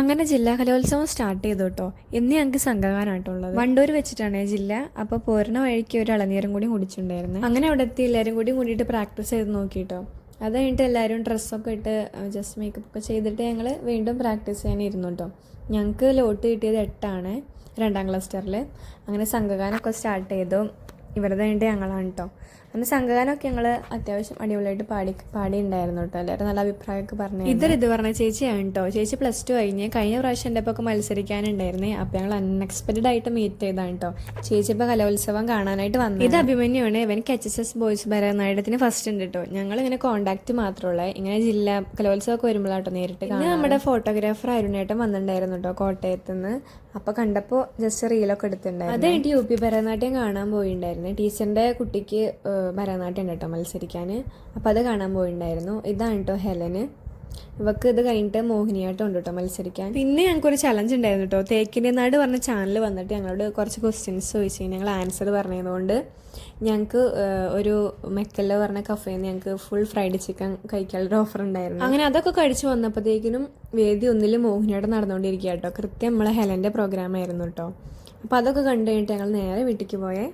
അങ്ങനെ ജില്ലാ കലോത്സവം സ്റ്റാർട്ട് ചെയ്തു കേട്ടോ ഇന്ന് ഞങ്ങൾക്ക് സംഘഗാനായിട്ടുള്ളത് വണ്ടൂർ വെച്ചിട്ടാണ് ജില്ല. അപ്പോൾ പോരണ വഴിക്ക് ഒരു ഇളനീരും കൂടി കുടിച്ചിട്ടുണ്ടായിരുന്നു അങ്ങനെ അവിടെ എത്തി എല്ലാവരും കൂടി കൂടിയിട്ട് പ്രാക്ടീസ് ചെയ്ത് നോക്കിട്ടോ. അത് കഴിഞ്ഞിട്ട് എല്ലാവരും ഡ്രസ്സൊക്കെ ഇട്ട് ജസ്റ്റ് മേക്കപ്പ് ഒക്കെ ചെയ്തിട്ട് ഞങ്ങൾ വീണ്ടും പ്രാക്ടീസ് ചെയ്യാനിരുന്നു കേട്ടോ ഞങ്ങൾക്ക് ലോട്ട് കിട്ടിയത് എട്ടാണ് രണ്ടാം ക്ലസ്റ്ററിൽ അങ്ങനെ സംഘഗാനമൊക്കെ സ്റ്റാർട്ട് ചെയ്തു. ഇവരുടെ വേണ്ടി ഞങ്ങളാണ് കേട്ടോ അന്ന് സംഘഗാനമൊക്കെ ഞങ്ങൾ അത്യാവശ്യം അടിപൊളിയായിട്ട് പാടി പാടിയിട്ടുണ്ടായിരുന്നു കേട്ടോ എല്ലാവരും നല്ല അഭിപ്രായമൊക്കെ പറഞ്ഞു ഇതൊരു ഇത് പറഞ്ഞ ചേച്ചിയാണ് കേട്ടോ ചേച്ചി പ്ലസ് ടു കഴിഞ്ഞ് കഴിഞ്ഞ പ്രാവശ്യം എന്റെ ഒപ്പം മത്സരിക്കാനുണ്ടായിരുന്നു. അപ്പോൾ ഞങ്ങൾ അൺഎക്സ്പെക്റ്റഡ് ആയിട്ട് മീറ്റ് ചെയ്താണ് കേട്ടോ ചേച്ചി ഇപ്പോൾ കലോത്സവം കാണാനായിട്ട് വന്നു ഇത് അഭിമന്യമാണ്. ഇവൻ എച്ച് എസ് എസ് ബോയ്സ് ഭരതനാട്യത്തിന് ഫസ്റ്റ് ഉണ്ട് കേട്ടോ ഞങ്ങൾ ഇങ്ങനെ കോണ്ടാക്ട് മാത്രമുള്ള ഇങ്ങനെ ജില്ലാ കലോത്സവമൊക്കെ വരുമ്പോഴാട്ടോ നേരിട്ട് കാണാം നമ്മുടെ ഫോട്ടോഗ്രാഫർ അരുണേട്ടൻ വന്നിട്ടുണ്ടായിരുന്നു കേട്ടോ കോട്ടയത്ത് നിന്ന് അപ്പോൾ കണ്ടപ്പോൾ ജസ്റ്റ് റീലൊക്കെ എടുത്തിട്ടുണ്ടായിരുന്നു. അതായിട്ട് യു പി ഭരതനാട്യം കാണാൻ പോയിണ്ടായിരുന്നു. ടീച്ചറിന്റെ കുട്ടിക്ക് ഭരതനാട്യം കേട്ടോ മത്സരിക്കാൻ അപ്പോൾ അത് കാണാൻ പോയിണ്ടായിരുന്നു. ഇതാണ് കേട്ടോ ഹെലന്. ഇവക്ക് ഇത് കഴിഞ്ഞിട്ട് മോഹിനിയാട്ടം ഉണ്ട് കേട്ടോ മത്സരിക്കാൻ. പിന്നെ ഞങ്ങൾക്കൊരു ചലഞ്ച് ഉണ്ടായിരുന്നു കേട്ടോ തേക്കിന്റെ നാട് പറഞ്ഞ ചാനൽ വന്നിട്ട് ഞങ്ങളോട് കുറച്ച് ക്വസ്റ്റ്യൻസ് ചോദിച്ചു ഞങ്ങൾ ആൻസർ പറഞ്ഞതുകൊണ്ട് ഞങ്ങൾക്ക് ഒരു മെക്കല്ല പറഞ്ഞ കഫേയിൽ നിന്ന് ഞങ്ങൾക്ക് ഫുൾ ഫ്രൈഡ് ചിക്കൻ കഴിക്കാനുള്ള ഓഫർ ഉണ്ടായിരുന്നു. അങ്ങനെ അതൊക്കെ കഴിച്ച് വന്നപ്പോഴത്തേക്കിനും വേദി ഒന്നിൽ മോഹിനിയാട്ടം നടന്നുകൊണ്ടിരിക്കുക കേട്ടോ കൃത്യം നമ്മളെ ഹെലന്റെ പ്രോഗ്രാം ആയിരുന്നു കേട്ടോ അപ്പോൾ അതൊക്കെ കണ്ടു കഴിഞ്ഞിട്ട് ഞങ്ങൾ നേരെ വീട്ടിലേക്ക് പോയേ.